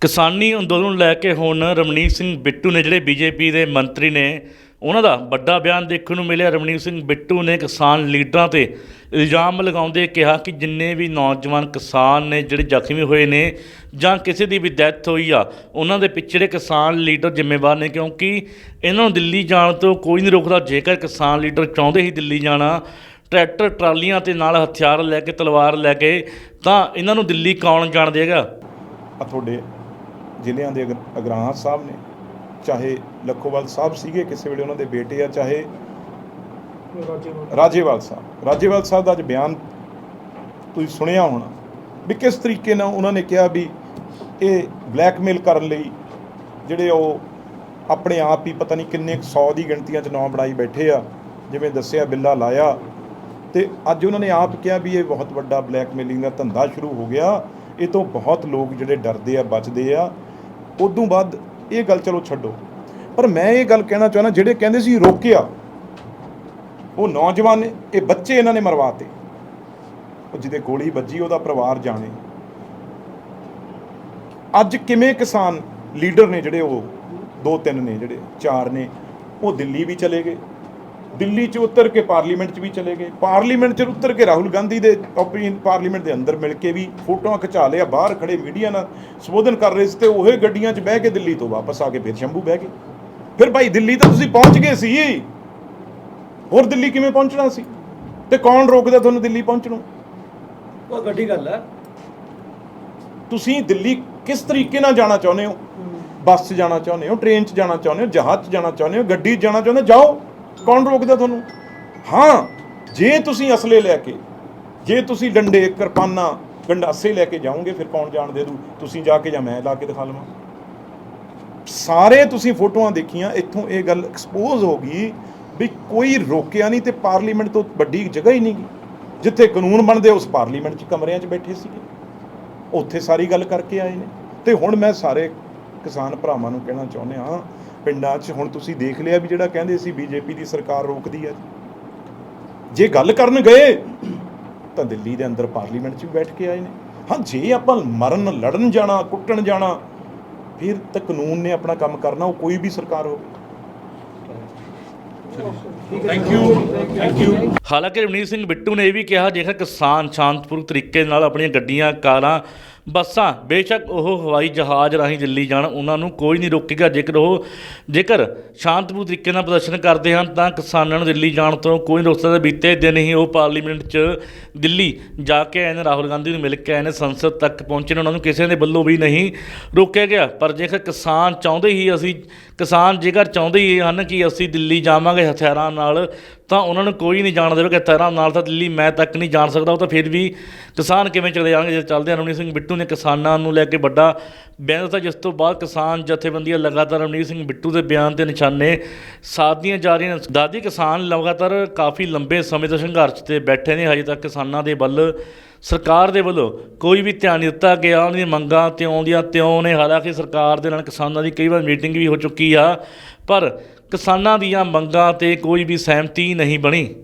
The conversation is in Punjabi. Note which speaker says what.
Speaker 1: ਕਿਸਾਨੀ ਅੰਦੋਲਨ ਲੈ ਕੇ ਹੁਣ ਰਮਨੀਤ ਸਿੰਘ ਬਿੱਟੂ ਨੇ ਜਿਹੜੇ ਬੀਜੇਪੀ ਦੇ ਮੰਤਰੀ ਨੇ, ਉਹਨਾਂ ਦਾ ਵੱਡਾ ਬਿਆਨ ਦੇਖਣ ਨੂੰ ਮਿਲਿਆ। ਰਮਨੀਤ ਸਿੰਘ ਬਿੱਟੂ ਨੇ ਕਿਸਾਨ ਲੀਡਰਾਂ ਤੇ ਇਲਜ਼ਾਮ ਲਗਾਉਂਦੇ ਕਿਹਾ ਕਿ ਜਿੰਨੇ ਵੀ ਨੌਜਵਾਨ ਕਿਸਾਨ ਨੇ ਜਿਹੜੇ ਜ਼ਖਮੀ ਹੋਏ ਨੇ ਜਾਂ ਕਿਸੇ ਦੀ ਵੀ ਡੈਥ ਹੋਈ ਆ, ਉਹਨਾਂ ਦੇ ਪਿਛੜੇ ਕਿਸਾਨ ਲੀਡਰ ਜ਼ਿੰਮੇਵਾਰ ਨੇ, ਕਿਉਂਕਿ ਇਹਨਾਂ ਨੂੰ ਦਿੱਲੀ ਜਾਣ ਤੋਂ ਕੋਈ ਨਹੀਂ ਰੋਕਦਾ। ਜੇਕਰ ਕਿਸਾਨ ਲੀਡਰ ਚਾਹੁੰਦੇ ਹੀ ਦਿੱਲੀ ਜਾਣਾ, ਟਰੈਕਟਰ, ਟਰਾਲੀਆਂ ਤੇ ਨਾਲ ਹਥਿਆਰ ਲੈ ਕੇ, ਤਲਵਾਰ ਲੈ ਕੇ, ਤਾਂ ਇਹਨਾਂ ਨੂੰ ਦਿੱਲੀ ਕੌਣ ਜਾਣ ਦੇਗਾ
Speaker 2: ਆ ਤੁਹਾਡੇ ਜ਼ਿਲ੍ਹਿਆਂ ਦੇ ਅਗਰ- ਅਗਰਾਹਾਂ ਸਾਹਿਬ ਨੇ, ਚਾਹੇ ਲੱਖੋਵਾਲ ਸਾਹਿਬ ਸੀਗੇ ਕਿਸੇ ਵੇਲੇ ਉਹਨਾਂ ਦੇ ਬੇਟੇ ਆ ਚਾਹੇ ਰਾਜੇਵਾਲ ਸਾਹਿਬ। ਰਾਜੇਵਾਲ ਸਾਹਿਬ ਦਾ ਅੱਜ ਬਿਆਨ ਤੁਸੀਂ ਸੁਣਿਆ ਹੋਣਾ ਵੀ ਕਿਸ ਤਰੀਕੇ ਨਾਲ ਉਹਨਾਂ ਨੇ ਕਿਹਾ ਵੀ ਇਹ ਬਲੈਕਮੇਲ ਕਰਨ ਲਈ ਜਿਹੜੇ ਉਹ ਆਪਣੇ ਆਪ ਹੀ ਪਤਾ ਨਹੀਂ ਕਿੰਨੇ 100 ਦੀ ਗਿਣਤੀਆਂ 'ਚ ਨਾਂ ਬਣਾਈ ਬੈਠੇ ਆ, ਜਿਵੇਂ ਦੱਸਿਆ, ਬਿੱਲਾ ਲਾਇਆ। ਤੇ ਅੱਜ ਉਹਨਾਂ ਨੇ ਆਪ ਕਿਹਾ ਵੀ ਇਹ ਬਹੁਤ ਵੱਡਾ ਬਲੈਕਮੇਲਿੰਗ ਦਾ ਧੰਦਾ ਸ਼ੁਰੂ ਹੋ ਗਿਆ। ਇਹ ਤੋਂ ਬਹੁਤ ਲੋਕ ਜਿਹੜੇ ਡਰਦੇ ਆ, ਬਚਦੇ ਆ। ਉਦੋਂ ਬਾਅਦ ਇਹ ਗੱਲ ਚਲੋ ਛੱਡੋ। ਪਰ ਮੈਂ ਇਹ ਗੱਲ ਕਹਿਣਾ ਚਾਹੁੰਦਾ, ਜਿਹੜੇ ਕਹਿੰਦੇ ਸੀ ਰੋਕਿਆ, ਉਹ ਨੌਜਵਾਨ ਨੇ, ਇਹ ਬੱਚੇ ਇਹਨਾਂ ਨੇ ਮਰਵਾਤੇ। ਉਹ ਜਿਹਦੇ ਗੋਲੀ ਵੱਜੀ, ਉਹਦਾ ਪਰਿਵਾਰ ਜਾਣੇ। ਅੱਜ ਕਿਵੇਂ ਕਿਸਾਨ ਲੀਡਰ ਨੇ ਜਿਹੜੇ ਉਹ, ਦੋ ਤਿੰਨ ਨੇ ਜਿਹੜੇ, ਚਾਰ ਨੇ, ਉਹ ਦਿੱਲੀ ਵੀ ਚਲੇ ਗਏ। ਦਿੱਲੀ 'ਚ ਉਤਰ ਕੇ ਪਾਰਲੀਮੈਂਟ 'ਚ ਵੀ ਚਲੇ ਗਏ। ਪਾਰਲੀਮੈਂਟ 'ਚ ਉਤਰ ਕੇ ਰਾਹੁਲ ਗਾਂਧੀ ਦੇ ਪਾਰਲੀਮੈਂਟ ਦੇ ਅੰਦਰ ਮਿਲ ਕੇ ਵੀ ਫੋਟੋਆਂ ਖਿਚਾ ਲਿਆ ਬਾਹਰ ਖੜੇ ਮੀਡੀਆ ਨਾਲ ਸੰਬੋਧਨ ਕਰ ਰਹੇ ਸੀ ਤੇ ਉਹੇ ਗੱਡੀਆਂ 'ਚ ਬਹਿ ਕੇ ਦਿੱਲੀ ਤੋਂ ਵਾਪਸ ਆ ਕੇ ਫਿਰ ਸ਼ੰਭੂ ਬਹਿ ਗਏ। ਫਿਰ ਭਾਈ ਦਿੱਲੀ ਤਾਂ ਤੁਸੀਂ ਪਹੁੰਚ ਗਏ ਸੀ। ਹੋਰ ਦਿੱਲੀ ਕਿਵੇਂ ਪਹੁੰਚਣਾ ਸੀ? ਤੇ ਕੌਣ ਰੋਕਦਾ ਤੁਹਾਨੂੰ ਦਿੱਲੀ ਪਹੁੰਚਣੋਂ?
Speaker 3: ਉਹ ਗੱਡੀ ਗੱਲ ਹੈ
Speaker 2: ਤੁਸੀਂ ਦਿੱਲੀ ਕਿਸ ਤਰੀਕੇ ਨਾਲ ਜਾਣਾ ਚਾਹੁੰਦੇ ਹੋ। ਬੱਸ 'ਚ ਜਾਣਾ ਚਾਹੁੰਦੇ ਹੋ? ਟ੍ਰੇਨ 'ਚ ਜਾਣਾ ਚਾਹੁੰਦੇ ਹੋ? ਜਹਾਜ਼ 'ਚ ਜਾਣਾ ਚਾਹੁੰਦੇ ਹੋ? ਗੱਡੀ 'ਚ ਜਾਣਾ ਚਾਹੁੰਦੇ ਹੋ? ਜਾਓ। ਕੌਣ ਰੋਕਦਾ ਤੁਹਾਨੂੰ? ਹਾਂ, ਜੇ ਤੁਸੀਂ ਅਸਲੇ ਲੈ ਕੇ, ਜੇ ਤੁਸੀਂ ਡੰਡੇ, ਕਿਰਪਾਨਾਂ, ਗੰਡਾਸੇ ਲੈ ਕੇ ਜਾਓਗੇ, ਫਿਰ ਕੌਣ ਜਾਣ ਦੇ ਦੂ? ਤੁਸੀਂ ਜਾ ਕੇ ਜਾਂ ਮੈਂ ਲਾ ਕੇ ਦਿਖਾ ਲਵਾਂ। ਸਾਰੇ ਤੁਸੀਂ ਫੋਟੋਆਂ ਦੇਖੀਆਂ, ਇੱਥੋਂ ਇਹ ਗੱਲ ਐਕਸਪੋਜ਼ ਹੋ ਗਈ ਵੀ ਕੋਈ ਰੋਕਿਆ ਨਹੀਂ ਤੇ ਪਾਰਲੀਮੈਂਟ ਤੋਂ ਵੱਡੀ ਜਗ੍ਹਾ ਹੀ ਨਹੀਂ ਗੀ ਜਿੱਥੇ ਕਾਨੂੰਨ ਬਣਦੇ, ਉਸ ਪਾਰਲੀਮੈਂਟ 'ਚ ਕਮਰਿਆਂ 'ਚ ਬੈਠੇ ਸੀਗੇ। ਉੱਥੇ ਸਾਰੀ ਗੱਲ ਕਰਕੇ ਆਏ ਨੇ। ਤੇ ਹੁਣ ਮੈਂ ਸਾਰੇ ਕਿਸਾਨ ਭਰਾਵਾਂ ਨੂੰ ਕਹਿਣਾ ਚਾਹੁੰਦੇ ਹਾਂ ਪਿੰਡਾਂ 'ਚ ਹੁਣ ਤੁਸੀਂ ਦੇਖ ਲਿਆ ਵੀ ਜਿਹੜਾ ਕਹਿੰਦੇ ਸੀ ਬੀਜੇਪੀ ਦੀ ਸਰਕਾਰ ਰੋਕਦੀ ਹੈ ਜੇ। ਗੱਲ ਕਰਨ ਗਏ ਤਾਂ ਦਿੱਲੀ ਦੇ ਅੰਦਰ ਪਾਰਲੀਮੈਂਟ 'ਚ ਵੀ ਬੈਠ ਕੇ ਆਏ ਨੇ। ਹਾਂ ਜੇ ਆਪਾਂ ਮਰਨ ਲੜਨ ਜਾਣਾ ਕੁੱਟਣ ਜਾਣਾ ਫਿਰ ਤਾਂ ਕਾਨੂੰਨ ਨੇ ਆਪਣਾ ਕੰਮ ਕਰਨਾ ਉਹ ਕੋਈ ਵੀ ਸਰਕਾਰ ਹੋਵੇ ਥੈਂਕ ਯੂ ਥੈਂਕ ਯੂ
Speaker 1: ਹਾਲਾਂਕਿ ਰਮਨੀਤ ਸਿੰਘ ਬਿੱਟੂ ਨੇ ਇਹ ਵੀ ਕਿਹਾ ਜੇਕਰ ਕਿਸਾਨ ਸ਼ਾਂਤਪੂਰਕ ਤਰੀਕੇ ਨਾਲ ਆਪਣੀਆਂ ਗੱਡੀਆਂ ਕਾਰਾਂ ਬੱਸਾਂ, ਬੇਸ਼ੱਕ ਉਹ ਹਵਾਈ ਜਹਾਜ਼ ਰਾਹੀਂ ਦਿੱਲੀ ਜਾਣ, ਉਹਨਾਂ ਨੂੰ ਕੋਈ ਨਹੀਂ ਰੋਕੇਗਾ। ਜੇਕਰ ਉਹ, ਜੇਕਰ ਸ਼ਾਂਤਪੂਰਕ ਤਰੀਕੇ ਨਾਲ ਪ੍ਰਦਰਸ਼ਨ ਕਰਦੇ ਹਨ, ਤਾਂ ਕਿਸਾਨਾਂ ਨੂੰ ਦਿੱਲੀ ਜਾਣ ਤੋਂ ਕੋਈ ਨਹੀਂ ਰੋਕ ਸਕਦਾ। ਬੀਤੇ ਦਿਨ ਹੀ ਉਹ ਪਾਰਲੀਮੈਂਟ 'ਚ ਦਿੱਲੀ ਜਾ ਕੇ ਆਏ ਨੇ। ਰਾਹੁਲ ਗਾਂਧੀ ਨੂੰ ਮਿਲ ਕੇ ਆਏ ਨੇ। ਸੰਸਦ ਤੱਕ ਪਹੁੰਚੇ ਨੇ। ਉਹਨਾਂ ਨੂੰ ਕਿਸੇ ਦੇ ਵੱਲੋਂ ਵੀ ਨਹੀਂ ਰੋਕਿਆ ਗਿਆ। ਪਰ ਜੇਕਰ ਕਿਸਾਨ ਚਾਹੁੰਦੇ ਹੀ ਅਸੀਂ, ਕਿਸਾਨ ਜੇਕਰ ਚਾਹੁੰਦੇ ਹੀ ਹਨ ਕਿ ਅਸੀਂ ਦਿੱਲੀ ਜਾਵਾਂਗੇ ਹਥਿਆਰਾਂ ਨਾਲ ਤਾਂ ਉਹਨਾਂ ਨੂੰ ਕੋਈ ਨਹੀਂ ਜਾਣ ਦੇਵੇਗਾ ਹਥਿਆਰਾਂ ਨਾਲ ਤਾਂ ਦਿੱਲੀ ਮੈਂ ਤੱਕ ਨਹੀਂ ਜਾਣ ਸਕਦਾ, ਉਹ ਤਾਂ ਫਿਰ ਵੀ ਕਿਸਾਨ ਕਿਵੇਂ ਚਲੇ ਜਾਣਗੇ? ਜੇ ਚੱਲਦੇ ਹਨ ਰਮਨੀਤ ਸਿੰਘ ਬਿੱਟੂ ਨੇ ਕਿਸਾਨਾਂ ਨੂੰ ਲੈ ਕੇ ਵੱਡਾ ਬਿਆਨ ਦਿੱਤਾ, ਜਿਸ ਤੋਂ ਬਾਅਦ ਕਿਸਾਨ ਜਥੇਬੰਦੀਆਂ ਲਗਾਤਾਰ ਰਮਨੀਤ ਸਿੰਘ ਬਿੱਟੂ ਦੇ ਬਿਆਨ ਤੇ ਨਿਸ਼ਾਨੇ ਸਾਧਦੀਆਂ ਜਾ ਰਹੀਆਂ ਨੇ। ਦਾਦੀ ਕਿਸਾਨ ਲਗਾਤਾਰ ਕਾਫੀ ਲੰਬੇ ਸਮੇਂ ਤੋਂ ਸੰਘਰਸ਼ ਤੇ ਬੈਠੇ ਨੇ, ਹਜੇ ਤੱਕ ਕਿਸਾਨਾਂ ਦੇ ਵੱਲ ਸਰਕਾਰ ਦੇ ਵੱਲੋਂ ਕੋਈ ਵੀ ਧਿਆਨ ਨਹੀਂ ਦਿੱਤਾ ਗਿਆ। ਉਹਨਾਂ ਦੀਆਂ ਮੰਗਾਂ, ਤਿਉਂ ਦੀਆਂ ਤਿਉਂ ਨੇ। ਹਾਲਾਂਕਿ ਸਰਕਾਰ ਦੇ ਨਾਲ ਕਿਸਾਨਾਂ ਦੀ ਕਈ ਵਾਰ ਮੀਟਿੰਗ ਵੀ ਹੋ ਚੁੱਕੀ ਆ, ਪਰ ਕਿਸਾਨਾਂ ਦੀਆਂ ਮੰਗਾਂ ਤੇ ਕੋਈ ਵੀ ਸਹਿਮਤੀ ਨਹੀਂ ਬਣੀ।